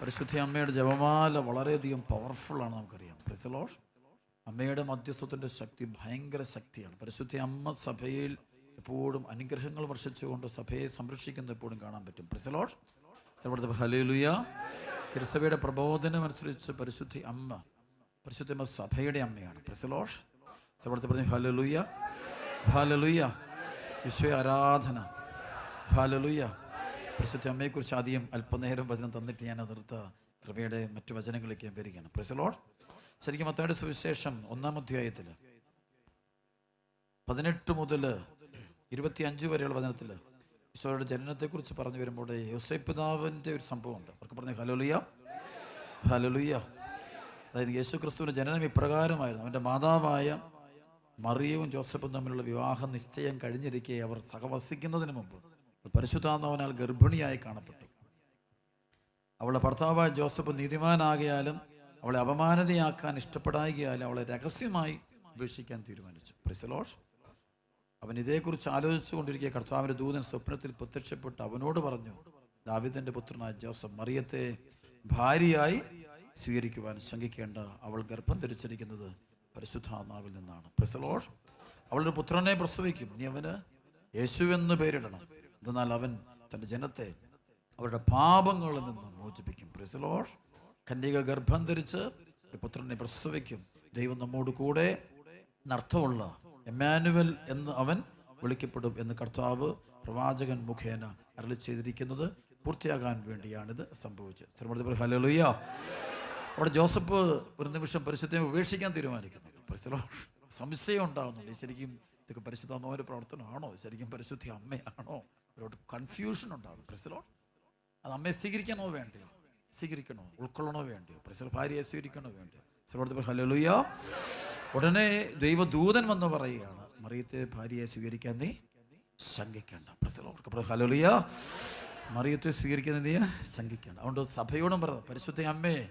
പരിശുദ്ധ അമ്മയുടെ ജപമാല വളരെയധികം പവർഫുള്ളാണ് നമുക്കറിയാം. പ്രിസലോഷ് അമ്മയുടെ മധ്യസ്ഥത്തിന്റെ ശക്തി ഭയങ്കര ശക്തിയാണ്. പരിശുദ്ധ അമ്മ സഭയിൽ എപ്പോഴും അനുഗ്രഹങ്ങൾ വർഷിച്ചുകൊണ്ട് സഭയെ സംരക്ഷിക്കുന്നത് എപ്പോഴും കാണാൻ പറ്റും. പ്രിസലോഷ് ഹലേലുയ തിരുസഭയുടെ പ്രബോധനം അനുസരിച്ച് പരിശുദ്ധി അമ്മ പരിശുദ്ധ അമ്മ സഭയുടെ അമ്മയാണ്. പ്രിസലോഷ് ഇവിടുത്തെ പറഞ്ഞു ഹലലുയ ഹലലുയ വിശ്വ ആരാധന. ഹാലലുയ പരിശുദ്ധ അമ്മയെക്കുറിച്ച് ആദ്യം അല്പനേരം വചനം തന്നിട്ട് ഞാൻ നിർത്ത കൃപയുടെ മറ്റു വചനങ്ങളിലേക്ക് വരികയാണ്. പ്രസലോഡ് ശരിക്കും മത്തയുടെ സുവിശേഷം ഒന്നാം അധ്യായത്തിൽ പതിനെട്ട് മുതൽ ഇരുപത്തിയഞ്ച് വരെയുള്ള വചനത്തിൽ ഈശോയുടെ ജനനത്തെക്കുറിച്ച് പറഞ്ഞു വരുമ്പോൾ യോസൈ പിതാവിന്റെ ഒരു സംഭവമുണ്ട്. അവർക്ക് പറഞ്ഞു ഹലോലിയ ഹലോലിയ അതായത് യേശു ക്രിസ്തുവിന്റെ ജനനം ഇപ്രകാരമായിരുന്നു. അവന്റെ മാതാവായ മറിയവും ജോസഫും തമ്മിലുള്ള വിവാഹ നിശ്ചയം കഴിഞ്ഞിരിക്കെ അവർ സഹവസിക്കുന്നതിന് മുമ്പ് പരിശുദ്ധാത്മാവനാൽ ഗർഭിണിയായി കാണപ്പെട്ടു. അവളുടെ ഭർത്താവായ ജോസഫ് നീതിമാനാകിയാലും അവളെ അപമാനതയാക്കാൻ ഇഷ്ടപ്പെടാകിയാലും അവളെ രഹസ്യമായി ഉപേക്ഷിക്കാൻ തീരുമാനിച്ചു. പ്രിസലോഷ് അവൻ ഇതേക്കുറിച്ച് ആലോചിച്ചു കൊണ്ടിരിക്കുക കർത്താവിന്റെ ദൂതൻ സ്വപ്നത്തിൽ പ്രത്യക്ഷപ്പെട്ട് അവനോട് പറഞ്ഞു ദാവിദന്റെ പുത്രനായ ജോസഫ് മറിയത്തെ ഭാര്യയായി സ്വീകരിക്കുവാൻ ശങ്കിക്കേണ്ട അവൾ ഗർഭം ധരിച്ചിരിക്കുന്നത് പരിശുദ്ധാത്മാവിൽ നിന്നാണ്. പ്രിസലോഷ് അവളുടെ പുത്രനെ പ്രസവിക്കും. നീ അവന് യേശു എന്ന് പേരിടണം. എന്നാൽ അവൻ തന്റെ ജനത്തെ അവരുടെ പാപങ്ങളിൽ നിന്ന് മോചിപ്പിക്കും. പ്രിസലോഷ് കന്യക ഗർഭം ധരിച്ച് ഒരു പുത്രനെ പ്രസവിക്കും. ദൈവം നമ്മോട് കൂടെ നർത്ഥമുള്ള എമാനുവൽ എന്ന് അവൻ വിളിക്കപ്പെടും എന്ന് കർത്താവ് പ്രവാചകൻ മുഖേന അരളി ചെയ്തിരിക്കുന്നത് പൂർത്തിയാകാൻ വേണ്ടിയാണിത് സംഭവിച്ചത്. ശ്രീമതി ഹലലുയ്യ അവിടെ ജോസഫ് ഒരു നിമിഷം പരിശുദ്ധം ഉപേക്ഷിക്കാൻ തീരുമാനിക്കുന്നു. പരിസരോ സംശയം ഉണ്ടാകുന്നുണ്ട്. ശരിക്കും ഇതൊക്കെ പരിശുദ്ധ ഒരു പ്രവർത്തനമാണോ? ശരിക്കും പരിശുദ്ധി അമ്മയാണോ? ഒരു കൺഫ്യൂഷൻ ഉണ്ടാവും പ്രസിലോ അത് അമ്മയെ സ്വീകരിക്കണോ വേണ്ടയോ? സ്വീകരിക്കണോ? ഉൾക്കൊള്ളണോ വേണ്ടയോ? പ്രസിൽ ഭാര്യയെ സ്വീകരിക്കണോ വേണ്ടയോ? ശ്രീമതി ഹലലുയ്യ ഉടനെ ദൈവദൂതൻ വന്ന് പറയുകയാണ് മറിയത്തെ ഭാര്യയെ സ്വീകരിക്കാൻ നീ ശങ്കിക്കേണ്ട. പ്രസലോർക്ക് ഹലോലിയോ മറിയത്തെ സ്വീകരിക്കുന്ന നീ ശങ്കിക്കേണ്ട. അതുകൊണ്ട് സഭയോടും പറഞ്ഞു പരിശുദ്ധ അമ്മയെ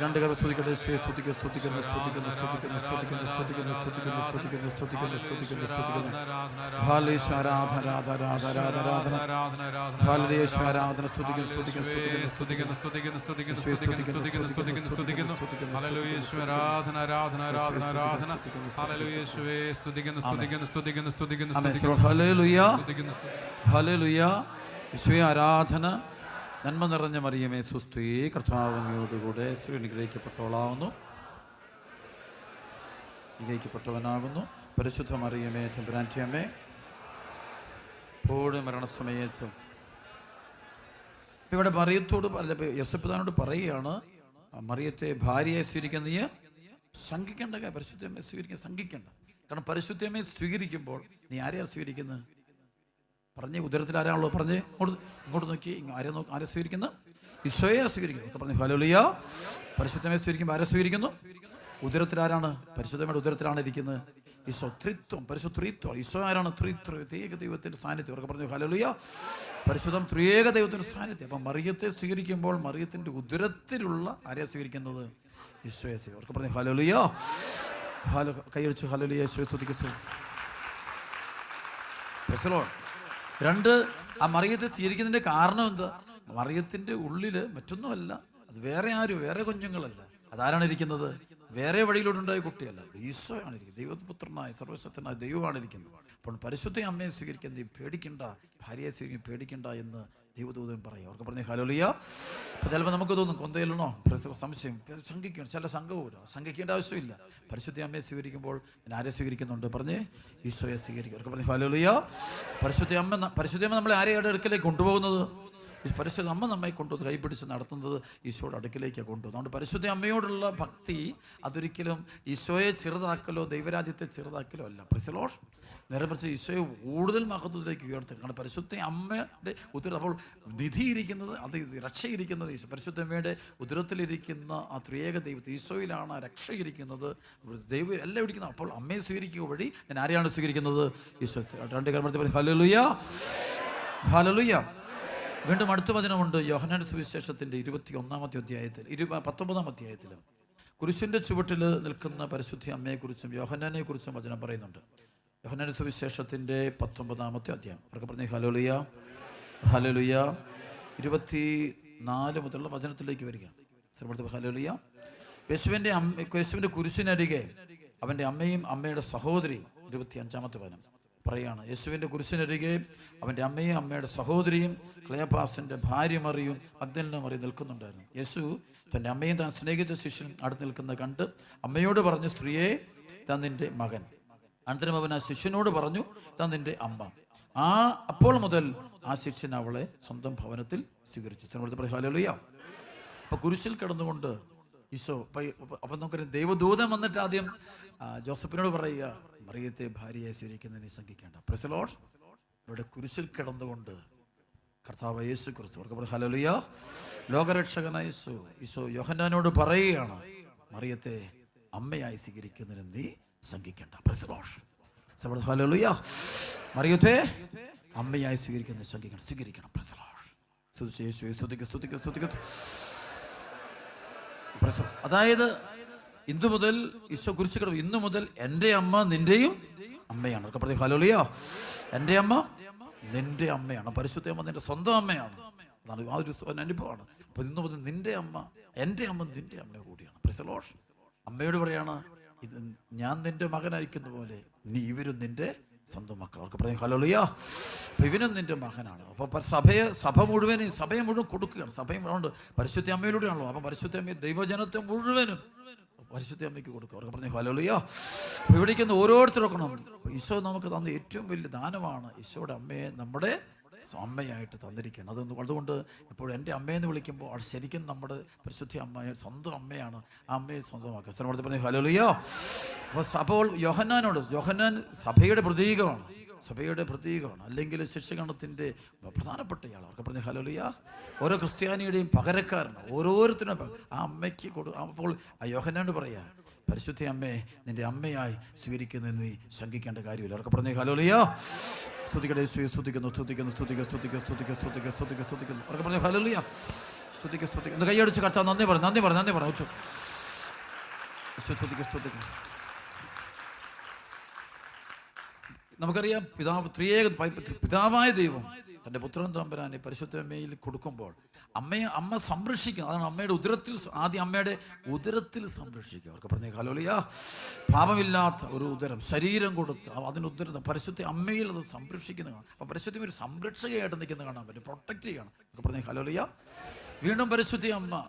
രണ്ട് കവ സ്തുതിക്കട്ടെ സ്തുതിക്കുന്നു സ്തുതിക്കുന്നു സ്തുതിക്കുന്നു സ്തുതിക്കുന്നു സ്തുതിക്കുന്നു സ്തുതിക്കുന്നു സ്തുതിക്കുന്നു സ്തുതിക്കുന്നു സ്തുതിക്കുന്നു സ്തുതിക്കുന്നു സ്തുതിക്കുന്നു ഹാലേശ് ആരാധന ആരാധന ആരാധന ആരാധന ഹാലേശ് ആരാധന സ്തുതിക്കുന്നു സ്തുതിക്കുന്നു സ്തുതിക്കുന്നു സ്തുതിക്കുന്നു സ്തുതിക്കുന്നു സ്തുതിക്കുന്നു സ്തുതിക്കുന്നു സ്തുതിക്കുന്നു സ്തുതിക്കുന്നു സ്തുതിക്കുന്നു ഹല്ലേലൂയ യേശുവേ ആരാധന ആരാധന ആരാധന ആരാധന ഹല്ലേലൂയ യേശുവേ സ്തുതിക്കുന്നു സ്തുതിക്കുന്നു സ്തുതിക്കുന്നു സ്തുതിക്കുന്നു സ്തുതിക്കുന്നു ഹല്ലേലൂയ ഹല്ലേലൂയ യേശുവേ ആരാധന നന്മ നിറഞ്ഞ മറിയമേ സുസ്തുയെ കർത്താവിനോടുകൂടെ സ്ത്രീ അനുഗ്രഹിക്കപ്പെട്ടവളാകുന്നു അനുഗ്രഹിക്കപ്പെട്ടവനാകുന്നു. പരിശുദ്ധ മറിയമേ തമ്പുരാന്റെ പോഴും മരണസമയത്തും. ഇവിടെ മറിയത്തോട് പറഞ്ഞ യശപ്പിതാനോട് പറയുകയാണ് മറിയത്തെ ഭാര്യയെ സ്വീകരിക്കുന്ന നീ ശങ്കിക്കേണ്ട പരിശുദ്ധമ്മയെ സ്വീകരിക്കാൻ കാരണം പരിശുദ്ധമ്മയെ സ്വീകരിക്കുമ്പോൾ നീ ആരെയാണ് സ്വീകരിക്കുന്നത്? പറഞ്ഞ് ഉദരത്തിൽ ആരാണല്ലോ പറഞ്ഞ് ഇങ്ങോട്ട് ഇങ്ങോട്ട് നോക്കി ആരെ നോക്കി ആരെ സ്വീകരിക്കുന്നു? ഈശോയെ സ്വീകരിക്കുന്നു. പറഞ്ഞു ഹലോലിയ പരിശുദ്ധമേ സ്വീകരിക്കുമ്പോൾ ആരെ സ്വീകരിക്കുന്നു? ഉദരത്തിൽ ആരാണ്? പരിശുദ്ധമയുടെ ഉദരത്തിലാണ് ഇരിക്കുന്നത്. ഈശോ ത്രിത്വം പരിശുദ്ധ ത്രിത്വം ഈശോ ആരാണ്? ത്രിത്വ ത്രിയേക ദൈവത്തിന്റെ സാന്നിധ്യം. അവർക്ക് പറഞ്ഞു ഹലോലിയ പരിശുദ്ധം ത്രിയേക ദൈവത്തിന്റെ സാന്നിധ്യം. അപ്പം മറിയത്തെ സ്വീകരിക്കുമ്പോൾ മറിയത്തിന്റെ ഉദരത്തിലുള്ള ആരെയാണ് സ്വീകരിക്കുന്നത്? ഈശോയെ സ്വീകരിക്കും അവർക്ക് പറഞ്ഞു ഹലോലിയ ഹലോ കൈയടിച്ചു ഹലോലിയ ഈശോയെ സ്തുതിക്കുന്നു. രണ്ട് ആ മറിയത്തെ സ്വീകരിക്കുന്നതിന്റെ കാരണം എന്താ? മറിയത്തിന്റെ ഉള്ളിൽ മറ്റൊന്നുമല്ല. അത് വേറെ ആരും വേറെ കുഞ്ഞുങ്ങളല്ല. അതാരാണ് ഇരിക്കുന്നത്? വേറെ വഴിയിലോട്ടുണ്ടായ കുട്ടിയല്ല. ഈശോയാണ് ഇരിക്കുന്നത്. ദൈവപുത്രനായ സർവശക്തനായ ദൈവമാണ് ഇരിക്കുന്നത്. അപ്പോൾ പരിശുദ്ധ അമ്മയെ സ്വീകരിക്കുന്നത് പേടിക്കണ്ട ഭാര്യയെ സ്വീകരിക്കും പേടിക്കണ്ട എന്ന് ദൈവദൂതൻ പറയും. അവർക്ക് പറഞ്ഞു ഹലോലിയ അപ്പോൾ ചിലപ്പോൾ നമുക്ക് തോന്നും കൊന്തയിലണോ സംശയം ശങ്കിക്കണം ചില സംഘവും ശങ്കിക്കേണ്ട ആവശ്യമില്ല. പരിശുദ്ധി അമ്മയെ സ്വീകരിക്കുമ്പോൾ ഞാൻ ആരെ സ്വീകരിക്കുന്നുണ്ട്? പറഞ്ഞ് ഈശോയെ സ്വീകരിക്കും. അവർക്ക് പറഞ്ഞു ഹലോലിയ പരിശുദ്ധി അമ്മ പരിശുദ്ധി അമ്മ നമ്മളെ ആരെയാണ് അടുക്കലേക്ക് കൊണ്ടുപോകുന്നത്? ഈ പരിശുദ്ധ അമ്മ നമ്മെ കൊണ്ടു കൈപിടിച്ച് നടത്തുന്നത് ഈശോയുടെ അടുക്കിലേക്കാണ് കൊണ്ടുപോകുന്നത് അതുകൊണ്ട് പരിശുദ്ധ അമ്മയോടുള്ള ഭക്തി അതൊരിക്കലും ഈശോയെ ചെറുതാക്കലോ ദൈവരാജ്യത്തെ ചെറുതാക്കലോ അല്ല. പ്രിസലോഷ് നേരെ മറിച്ച് ഈശോയെ കൂടുതൽ മഹത്വത്തിലേക്ക് ഉയർത്തുക. കാരണം പരിശുദ്ധ അമ്മയുടെ ഉദര അപ്പോൾ നിധിയിരിക്കുന്നത് അത് രക്ഷയിരിക്കുന്നത് ഈശോ പരിശുദ്ധ അമ്മയുടെ ഉദരത്തിലിരിക്കുന്ന ആ ത്രിയേക ദൈവത്തെ ഈശോയിലാണ് ആ രക്ഷയിരിക്കുന്നത്. ദൈവം എല്ലാം ഇരിക്കുന്നത്. അപ്പോൾ അമ്മയെ സ്വീകരിക്കുക വഴി ഞാൻ ആരെയാണ് സ്വീകരിക്കുന്നത്? ഈശോ രണ്ട് കർമ്മത്തിൽ ഹലലുയ ഹലലുയ വീണ്ടും അടുത്ത വചനമുണ്ട് യോഹനാൻ സുവിശേഷത്തിന്റെ ഇരുപത്തി ഒന്നാമത്തെ അധ്യായത്തിൽ ഇരു പത്തൊമ്പതാം അധ്യായത്തിൽ കുരിശിന്റെ ചുവട്ടിൽ നിൽക്കുന്ന പരിശുദ്ധി അമ്മയെക്കുറിച്ചും യോഹനാനെക്കുറിച്ചും വചനം പറയുന്നുണ്ട്. യോഹനാൻ സുവിശേഷത്തിന്റെ പത്തൊമ്പതാമത്തെ അധ്യായം. അവർക്ക് പറഞ്ഞ ഹലോലിയ ഹലോലിയ ഇരുപത്തി നാല് മുതലുള്ള വചനത്തിലേക്ക് വരിക. ഹലോലിയ യേശുവിന്റെ അമ്മ യേശുവിന്റെ കുരിശിനരികെ അവന്റെ അമ്മയും അമ്മയുടെ സഹോദരിയും ഇരുപത്തി അഞ്ചാമത്തെ വചനം. പറയാണ്. യേശുവിന്റെ കുരിശിനരികെ അവന്റെ അമ്മയും അമ്മയുടെ സഹോദരിയും ക്ലയപാസിന്റെ ഭാര്യ മറിയും മഗ്ദലിനും മറിയും നിൽക്കുന്നുണ്ടായിരുന്നു. യേശു തന്റെ അമ്മയും താൻ സ്നേഹിച്ച ശിഷ്യൻ അടുത്ത് നിൽക്കുന്നത് കണ്ട് അമ്മയോട് പറഞ്ഞു സ്ത്രീയെ താൻ നിന്റെ മകൻ. അനന്തരം അവൻ ആ ശിഷ്യനോട് പറഞ്ഞു താൻ നിന്റെ അമ്മ. ആ അപ്പോൾ മുതൽ ആ ശിഷ്യൻ അവളെ സ്വന്തം ഭവനത്തിൽ സ്വീകരിച്ചു. തിരുവനന്തപുരത്ത് ഹലോലിയ അപ്പൊ കുരിശിൽ കിടന്നുകൊണ്ട് ഈശോ അപ്പൊ നമുക്കറിയാം ദൈവദൂതൻ വന്നിട്ട് ആദ്യം ജോസഫിനോട് പറയുക മറിയത്തെ ഭാര്യയായി സ്വീകരിക്കുന്നതിനെ സംഘിക്കേണ്ട. പ്രസലോഡ് ഇവിടെ കുരിശിൽ കിടന്നുകൊണ്ട് കർത്താവ് യേശു ക്രിസ്തു അവർക്ക് ലോകരക്ഷകനായ യേശു ഈശോ യോഹന്നാനോട് പറയുകയാണ് മറിയത്തെ അമ്മയായി സ്വീകരിക്കുന്നതിന് നീ സംഘിക്കേണ്ട. പ്രസലോഷ് ഹലോലിയ മറിയത്തെ അമ്മയായി സ്വീകരിക്കുന്ന സംഘിക്കണം. സ്വീകരിക്കണം. പ്രസലോഷ് യേശുവെ സ്തുതിക്ക് സ്തുതിക്ക് സ്തുതിക്ക്. അതായത് ഇന്നു മുതൽ ഈശോ കുരിശ് കിടവ് ഇന്നു മുതൽ എന്റെ അമ്മ നിന്റെയും അമ്മയാണ്. അതൊക്കെ പറഞ്ഞു ഹലോലിയോ എന്റെ അമ്മ നിന്റെ അമ്മയാണ്. പരിശുദ്ധ അമ്മ നിന്റെ സ്വന്തം അമ്മയാണ്. അതാണ് ആ ഒരു അനുഭവമാണ്. അപ്പൊ ഇന്നു മുതൽ നിന്റെ അമ്മ എന്റെ അമ്മ നിന്റെ അമ്മ കൂടിയാണ്. പ്രസലോഷ് അമ്മയോട് പറയാണ് ഇത് ഞാൻ നിന്റെ മകനായിരിക്കുന്ന പോലെ നീ ഇവരും നിന്റെ സ്വന്തം മക്കൾ അവർക്ക് പറയും ഹലോളിയോ ഇവനും നിന്റെ മകനാണ്. അപ്പോൾ സഭയെ സഭ മുഴുവനും സഭയെ മുഴുവൻ കൊടുക്കുകയാണ്. സഭയും മുഴുവൻ പരിശുദ്ധ അമ്മയിലൂടെയാണല്ലോ. അപ്പം പരിശുദ്ധ അമ്മ ദൈവജനത്തെ മുഴുവനും പരിശുദ്ധ അമ്മയ്ക്ക് കൊടുക്കുക. അവർക്ക് പറഞ്ഞു ഹലോലിയോ അപ്പോൾ ഇവിടേക്ക് ഓരോരുത്തർക്കണം ഈശോ നമുക്ക് തന്ന ഏറ്റവും വലിയ ദാനമാണ് ഈശോയുടെ അമ്മയെ നമ്മുടെ അമ്മയായിട്ട് തന്നിരിക്കുകയാണ് അതൊന്ന് അതുകൊണ്ട് ഇപ്പോൾ എന്റെ അമ്മയെന്ന് വിളിക്കുമ്പോൾ അവിടെ ശരിക്കും നമ്മുടെ പരിശുദ്ധ അമ്മയെ സ്വന്തം അമ്മയാണ്. ആ അമ്മയെ സ്വന്തമാക്കുക. സ്ഥലം പറഞ്ഞു ഹലോലിയോ അപ്പോൾ സഭ യോഹന്നാനോട് യോഹന്നാൻ സഭയുടെ പ്രതീകമാണ്. സഭയുടെ പ്രതീകമാണ് അല്ലെങ്കിൽ ശിക്ഷകണത്തിന്റെ പ്രധാനപ്പെട്ട ഇയാൾ. അവർക്ക് പറഞ്ഞ ഹലോലിയ ഓരോ ക്രിസ്ത്യാനിയുടെയും പകരക്കാരനാണ്. ഓരോരുത്തരും ആ അമ്മയ്ക്ക് കൊടു അപ്പോൾ ആ യോഹനാണ്ട് പറയാ പരിശുദ്ധ അമ്മയെ നിന്റെ അമ്മയായി സ്വീകരിക്കുന്നു നീ ശങ്കിക്കേണ്ട കാര്യമില്ല. അവർക്ക് പറഞ്ഞ ഹലോലിയ സ്തുതിക്കടേ സ്തുതിക്കുന്നു സ്തുതിക്കുന്നു സ്തുതിക്ക സ്തുതിക്ക സ്തുതിക്ക സ്തുതിക്ക സ്തുതിക്ക സ്തുതിക്കുന്നു. അവർക്ക് പറഞ്ഞ ഹലോലിയ സ്തുതിക്ക സ്തുതിക്കുന്നു. കൈയടിച്ച് കർത്താവ് നന്ദി പറഞ്ഞു നന്ദി പറഞ്ഞു നന്ദി പറഞ്ഞു സ്തുതിക്ക സ്തുതിക്കുക നമുക്കറിയാം പിതാവ് ത്രിയേക പിതാവായ ദൈവം തന്റെ പുത്രൻ തമ്പരാനെ പരിശുദ്ധമ്മയിൽ കൊടുക്കുമ്പോൾ അമ്മയെ അമ്മ സംരക്ഷിക്കുന്നു അതാണ് അമ്മയുടെ ഉദരത്തിൽ ആദ്യം അമ്മയുടെ ഉദരത്തിൽ സംരക്ഷിക്കുക അവർക്ക് പറഞ്ഞ കാലോലിയ പാപമില്ലാത്ത ഒരു ഉദരം ശരീരം കൊടുത്ത് അതിന് ഉദരത്തെ പരിശുദ്ധ അമ്മയിൽ അത് സംരക്ഷിക്കുന്ന കാണാം. അപ്പോൾ പരിശുദ്ധി ഒരു സംരക്ഷകയായിട്ട് നിൽക്കുന്ന കാണാൻ പറ്റും പ്രൊട്ടക്റ്റ് ചെയ്യണം. അവർക്ക് പറഞ്ഞ കാലോലിയ വീണ്ടും പരിശുദ്ധി അമ്മ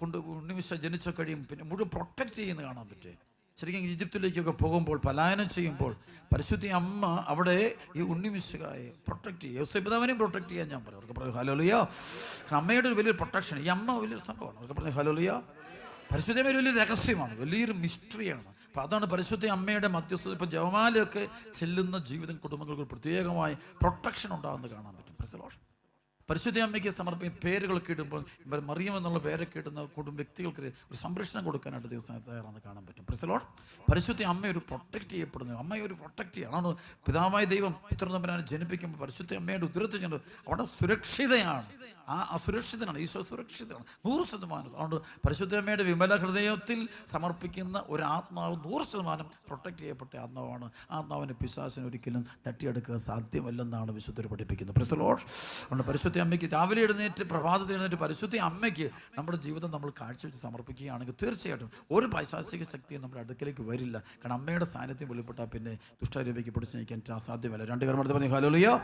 കൊണ്ട് ഉണ്ണിമിശ ജനിച്ച കഴിയും പിന്നെ മുഴുവൻ പ്രൊട്ടക്റ്റ് ചെയ്യുന്ന കാണാൻ പറ്റും. ശരിക്കും ഈജിപ്തിലേക്കൊക്കെ പോകുമ്പോൾ പലായനം ചെയ്യുമ്പോൾ പരിശുദ്ധി അമ്മ അവിടെ ഈ ഉണ്ണിമിശുകായെ പ്രൊട്ടക്ട് ചെയ്യും യോസപിതാവിനെയും പ്രൊട്ടക്ട് ചെയ്യാൻ ഞാൻ പറയും. അവർക്ക് പറഞ്ഞു ഹലോലിയോ അമ്മയുടെ ഒരു വലിയൊരു പ്രൊട്ടക്ഷൻ ഈ അമ്മ വലിയൊരു സംഭവമാണ്. അവർക്ക് പറഞ്ഞു ഹലോലിയോ പരിശുദ്ധ ഒരു വലിയ രഹസ്യമാണ് വലിയൊരു മിസ്റ്ററിയാണ് അപ്പം അതാണ് പരിശുദ്ധ അമ്മയുടെ മധ്യസ്ഥത. ഇപ്പം ജവമാലയൊക്കെ ചെല്ലുന്ന ജീവിതം കുടുംബങ്ങൾക്ക് പ്രത്യേകമായി പ്രൊട്ടക്ഷൻ ഉണ്ടാകുന്നത് കാണാൻ പറ്റും. പ്രസലോഷം പരിശുദ്ധ അമ്മയ്ക്ക് സമർപ്പിക്കുന്ന പേരുകളൊക്കെ ഇടുമ്പോൾ മറിയം എന്നുള്ള പേരൊക്കെ ഇടുന്ന കുടുംബ വ്യക്തികൾക്ക് ഒരു സംരക്ഷണം കൊടുക്കാനായിട്ട് ദിവസം തയ്യാറാണെന്ന് കാണാൻ പറ്റും. പ്രസലോൺ പരിശുദ്ധ അമ്മ ഒരു പ്രൊട്ടക്റ്റ് ചെയ്യപ്പെടുന്നു. അമ്മയെ ഒരു പ്രൊട്ടക്റ്റ് ചെയ്യണം. പിതാവായ ദൈവം പുത്രനമ്പരാനെ ജനിപ്പിക്കുമ്പോൾ പരിശുദ്ധ അമ്മയുടെ ഉദരത്തിൽ അവിടെ സുരക്ഷിതയാണ്. ആ അസുരക്ഷിതനാണ് ഈശോ സുരക്ഷിതനാണ് നൂറ് ശതമാനം. അതുകൊണ്ട് പരിശുദ്ധമ്മയുടെ വിമല ഹൃദയത്തിൽ സമർപ്പിക്കുന്ന ഒരു ആത്മാവ് നൂറ് ശതമാനം പ്രൊട്ടക്റ്റ് ചെയ്യപ്പെട്ട ആത്മാവാണ്. ആത്മാവിനെ പിശാസിന് ഒരിക്കലും തട്ടിയെടുക്കുക സാധ്യമല്ലെന്നാണ് വിശുദ്ധർ പഠിപ്പിക്കുന്നത്. പ്രസലോഷ് അതുകൊണ്ട് പരിശുദ്ധ അമ്മയ്ക്ക് രാവിലെ എഴുന്നേറ്റ് പ്രഭാതത്തിൽ എഴുന്നേറ്റ് പരിശുദ്ധ അമ്മയ്ക്ക് നമ്മുടെ ജീവിതം നമ്മൾ കാഴ്ചവെച്ച് സമർപ്പിക്കുകയാണെങ്കിൽ തീർച്ചയായിട്ടും ഒരു പൈശാസിക ശക്തിയും നമ്മുടെ അടുക്കലേക്ക് വരില്ല. കാരണം അമ്മയുടെ സാന്നിധ്യം വെളിപ്പെട്ടാൽ പിന്നെ ദുഷ്ടരൂപയ്ക്ക് പിടിച്ചു നയിക്കാൻ സാധ്യമല്ല. രണ്ട് കർമ്മത്തിൽ പറഞ്ഞു ഹലോലിയോ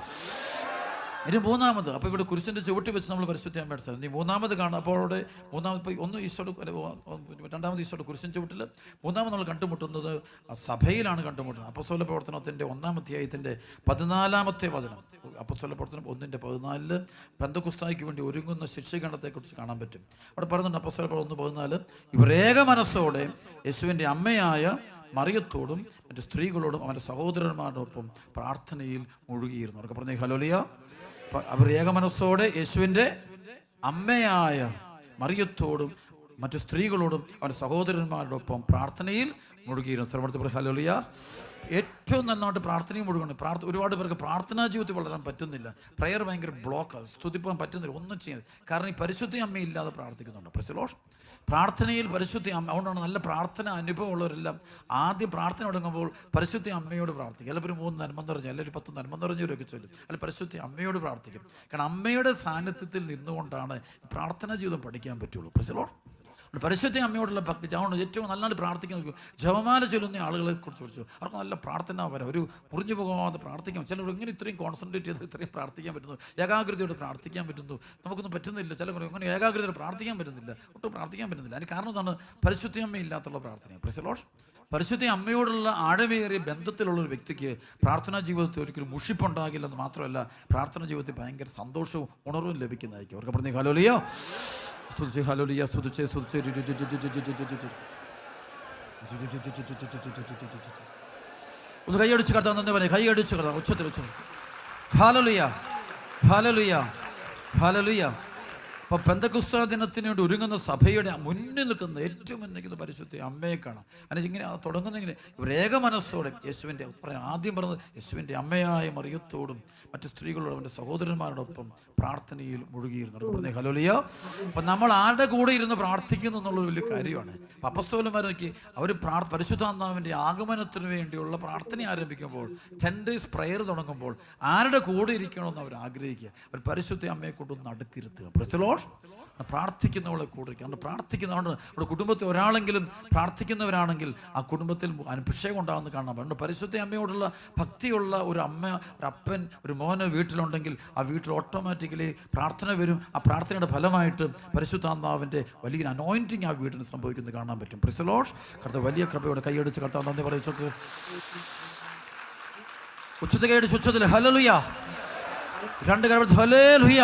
ഇനി മൂന്നാമത് അപ്പോൾ ഇവിടെ കുരിശിന്റെ ചുവട്ടി വെച്ച് നമ്മൾ പരിശുദ്ധ സ്ഥലം നീ മൂന്നാമത് കാണാം. അപ്പോൾ അവിടെ മൂന്നാമത് ഇപ്പോൾ ഒന്ന് ഈശോട് രണ്ടാമത് ഈശോട് കുരിശിൻ ചുവട്ടിൽ മൂന്നാമത് നമ്മൾ കണ്ടുമുട്ടുന്നത് സഭയിലാണ് കണ്ടുമുട്ടുന്നത്. അപ്പസ്വല പ്രവർത്തനത്തിന്റെ ഒന്നാം അധ്യായത്തിന്റെ പതിനാലാമത്തെ വചനം. അപ്പസ്വല പ്രവർത്തനം ഒന്നിന്റെ പതിനാലിൽ ബന്ധകുസ്തായിക്ക് വേണ്ടി ഒരുങ്ങുന്ന ശിക്ഷകണ്ഡത്തെക്കുറിച്ച് കാണാൻ പറ്റും. അവിടെ പറയുന്നുണ്ട് അപ്പസ്വല പ്രവർത്തനം ഒന്ന് പതിനാല് ഇവർ ഏക മനസ്സോടെ യേശുവിന്റെ അമ്മയായ മറിയത്തോടും മറ്റ് സ്ത്രീകളോടും അവന്റെ സഹോദരന്മാരോടൊപ്പം പ്രാർത്ഥനയിൽ മുഴുകിയിരുന്നു. അവർക്ക് പറഞ്ഞേ ഹലോലിയ അവർ ഏകമനസ്സോടെ യേശുവിന്റെ അമ്മയായ മറിയത്തോടും മറ്റു സ്ത്രീകളോടും അവന്റെ സഹോദരന്മാരോടൊപ്പം പ്രാർത്ഥനയിൽ മുഴുകിയിരുന്നു. ശ്രമത്തിൽ ഹലോലിയ ഏറ്റവും നന്നായിട്ട് പ്രാർത്ഥനയും മുഴുകണം പ്രാർത്ഥ ഒരുപാട് പേർക്ക് പ്രാർത്ഥനാ ജീവിതത്തിൽ വളരാൻ പറ്റുന്നില്ല. പ്രയർ ഭയങ്കര ബ്ലോക്കാണ് സ്തുതിപ്പാൻ പറ്റുന്നില്ല. ഒന്നും ചെയ്യാൻ കാരണം ഈ പരിശുദ്ധി അമ്മയില്ലാതെ പ്രാർത്ഥിക്കുന്നുണ്ട്. പ്രസിലോഷ് പ്രാർത്ഥനയിൽ പരിശുദ്ധി അമ്മ അതുകൊണ്ടാണ് നല്ല പ്രാർത്ഥന അനുഭവമുള്ളവരെല്ലാം ആദ്യം പ്രാർത്ഥന തുടങ്ങുമ്പോൾ പരിശുദ്ധി അമ്മയോട് പ്രാർത്ഥിക്കും. എല്ലാവരും മൂന്ന് നന്മ നിറഞ്ഞു അല്ലെങ്കിൽ പത്ത് നന്മ നിറഞ്ഞവരൊക്കെ ചൊല്ലും. അല്ല പരിശുദ്ധി അമ്മയോട് പ്രാർത്ഥിക്കും. കാരണം അമ്മയുടെ സാന്നിധ്യത്തിൽ നിന്നുകൊണ്ടാണ് പ്രാർത്ഥന ജീവിതം പഠിക്കാൻ പറ്റുള്ളൂ. പ്രസിലോ പരിശുദ്ധ അമ്മയോടുള്ള ഭക്തി അതുകൊണ്ട് ഏറ്റവും നന്നായിട്ട് പ്രാർത്ഥിക്കുന്ന ജപമാല ചൊല്ലുന്ന ആളുകളെ കുറിച്ച് വിളിച്ചു അവർക്ക് നല്ല പ്രാർത്ഥന വരാം ഒരു മുറിഞ്ഞു പോകാതെ പ്രാർത്ഥിക്കാം ചിലർ എങ്ങനെ ഇത്രയും കോൺസെൻട്രേറ്റ് ചെയ്ത് ഇത്രയും പ്രാർത്ഥിക്കാൻ പറ്റുന്നു? ഏകാഗ്രതയോടെ പ്രാർത്ഥിക്കാൻ പറ്റുന്നു? നമുക്കൊന്നും പറ്റുന്നില്ല. ചില അങ്ങനെ ഏകാഗ്രതയോടെ പ്രാർത്ഥിക്കാൻ പറ്റുന്നില്ല. ഒട്ടും പ്രാർത്ഥിക്കാൻ പറ്റുന്നില്ല. അതിന് കാരണം എന്താണ്? പരിശുദ്ധ അമ്മയില്ലാത്തുള്ള പ്രാർത്ഥന പ്രസലോഷ് പരിശുദ്ധ അമ്മയോടുള്ള ആഴമേറിയ ബന്ധത്തിലുള്ള ഒരു വ്യക്തിക്ക് പ്രാർത്ഥനാ ജീവിതത്തിൽ ഒരിക്കലും മുഷിപ്പുണ്ടാകില്ലെന്ന് മാത്രമല്ല പ്രാർത്ഥനാ ജീവിതത്തിൽ ഭയങ്കര സന്തോഷവും ഉണർവും ലഭിക്കുന്നതായിരിക്കും അവർക്ക് പറഞ്ഞു ഹലോലിയോ സ്തുതിച്ച് ഹലോലിയ സ്തുതിച്ച് സ്തുതിച്ച് ഒന്ന് കൈയടിച്ച് കടത്താൻ നന്ദി പറഞ്ഞു കൈയടിച്ച് കടത്താം ഉച്ചത്തിൽ ഉച്ച ഹാലലുയ ഹാലലുയ ഹാലലുയ അപ്പോൾ പെന്തക്കുസ്ത ദിനത്തിന് വേണ്ടി ഒരുങ്ങുന്ന സഭയുടെ മുന്നിൽ നിൽക്കുന്ന ഏറ്റവും മുന്നിൽ പരിശുദ്ധ അമ്മയെ കാണാം. അല്ലെങ്കിൽ ഇങ്ങനെ തുടങ്ങുന്നെങ്കിൽ ഏക മനസ്സോടെ യേശുവിന്റെ ആദ്യം പറഞ്ഞത് യേശുവിന്റെ അമ്മയായ മറിയത്തോടും മറ്റു സ്ത്രീകളോടും അവന്റെ സഹോദരന്മാരോടൊപ്പം പ്രാർത്ഥനയിൽ മുഴുകിയിരുന്നു പറഞ്ഞേ ഹലോലിയ അപ്പം നമ്മൾ ആരുടെ കൂടെ ഇരുന്ന് പ്രാർത്ഥിക്കുന്നു എന്നുള്ളൊരു വലിയ കാര്യമാണ്. അപ്പം അപ്പസ്തോലന്മാരൊക്കെ അവർ പ്രാർ പരിശുദ്ധാത്മാവിന്റെ ആഗമനത്തിന് വേണ്ടിയുള്ള പ്രാർത്ഥന ആരംഭിക്കുമ്പോൾ ടെൻ ഡേയ്സ് പ്രയർ തുടങ്ങുമ്പോൾ ആരുടെ കൂടെ ഇരിക്കണമെന്ന് അവർ ആഗ്രഹിക്കുക അവർ പരിശുദ്ധ അമ്മയെ കൊണ്ടൊന്ന് അടുക്കിരുത്തുക. പ്രസലോഷ് പ്രാർത്ഥിക്കുന്നവളെ കൂടെ ഇരിക്കുക അതുകൊണ്ട് പ്രാർത്ഥിക്കുന്നതുകൊണ്ട് നമ്മുടെ കുടുംബത്തിൽ ഒരാളെങ്കിലും പ്രാർത്ഥിക്കുന്നവരാണെങ്കിൽ ആ കുടുംബത്തിൽ അഭിഷേകം ഉണ്ടാകുന്ന കാണാൻ അതുകൊണ്ട് പരിശുദ്ധ അമ്മയോടുള്ള ഭക്തിയുള്ള ഒരു അമ്മ ഒരു അപ്പൻ ഒരു മോന് വീട്ടിലുണ്ടെങ്കിൽ ആ വീട്ടിൽ ഓട്ടോമാറ്റിക്കലി പ്രാർത്ഥന വരും. ആ പ്രാർത്ഥനയുടെ ഫലമായിട്ട് പരിശുദ്ധാന്താവിന്റെ വലിയ അനോയിന്റിങ് ആ വീട്ടിന് സംഭവിക്കുന്നത് കാണാൻ പറ്റും. പ്രിസലോഷ് കർത്ത വലിയ കൃപയോടെ കൈയടിച്ച് കർത്താവ് നന്ദി പറയുന്നത് ഉച്ചത്തെ കൈയടിച്ച് ഉച്ചത്തിൽ. ഹലലുയ രണ്ട് കരത്തിൽ ഹലേ ലുയ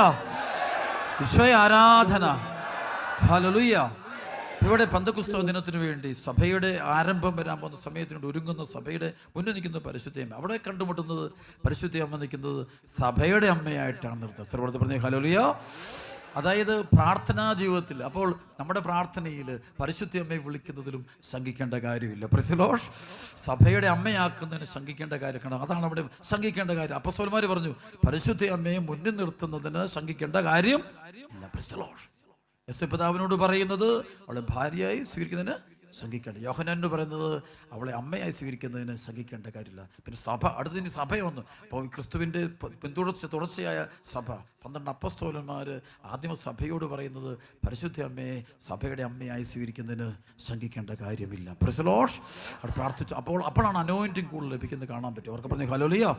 ഈശോയെ ആരാധന. ഹലലുയ്യ ഇവിടെ പന്തകുസ്തവ ദിനത്തിന് വേണ്ടി സഭയുടെ ആരംഭം വരാൻ പോകുന്ന സമയത്തിനോട് ഒരുങ്ങുന്ന സഭയുടെ മുന്നിൽ നിൽക്കുന്ന പരിശുദ്ധയമ്മ അവിടെ കണ്ടുമുട്ടുന്നത് പരിശുദ്ധി അമ്മ നിൽക്കുന്നത് സഭയുടെ അമ്മയായിട്ടാണ് നിർത്തുന്നത്. സർവത്തെ പറഞ്ഞ ഹലോലിയോ അതായത് പ്രാർത്ഥനാ ജീവിതത്തിൽ. അപ്പോൾ നമ്മുടെ പ്രാർത്ഥനയിൽ പരിശുദ്ധി അമ്മയെ വിളിക്കുന്നതിലും ശങ്കിക്കേണ്ട കാര്യമില്ല. പ്രസിലോഷ് സഭയുടെ അമ്മയാക്കുന്നതിന് ശങ്കിക്കേണ്ട കാര്യം അതാണ് നമ്മുടെ ശങ്കിക്കേണ്ട കാര്യം. അപ്പസ്വലന്മാർ പറഞ്ഞു പരിശുദ്ധ അമ്മയെ മുന്നിൽ നിർത്തുന്നതിന് ശങ്കിക്കേണ്ട കാര്യം ഇല്ല. പ്രസിലോഷ് യേശു പിതാവിനോട് പറയുന്നത് അവളെ ഭാര്യയായി സ്വീകരിക്കുന്നതിന് ശങ്കിക്കേണ്ട. യോഹനാനോട് പറയുന്നത് അവളെ അമ്മയായി സ്വീകരിക്കുന്നതിന് ശങ്കിക്കേണ്ട കാര്യമില്ല. പിന്നെ സഭ അടുത്തതിന് സഭയൊന്ന് അപ്പോൾ ക്രിസ്തുവിന്റെ പിന്തുടർച്ച തുടർച്ചയായ സഭ. പന്ത്രണ്ട് അപ്പസ്തോലന്മാർ ആദ്യമ സഭയോട് പറയുന്നത് പരിശുദ്ധ അമ്മയെ സഭയുടെ അമ്മയായി സ്വീകരിക്കുന്നതിന് ശങ്കിക്കേണ്ട കാര്യമില്ല. പ്രസലോഷ് അവർ പ്രാർത്ഥിച്ചു. അപ്പോൾ അപ്പോഴാണ് അനോയിന്റിങ് കൂടുതൽ ലഭിക്കുന്നത് കാണാൻ പറ്റും. അവർക്ക് പറഞ്ഞു ഹലോലിയോ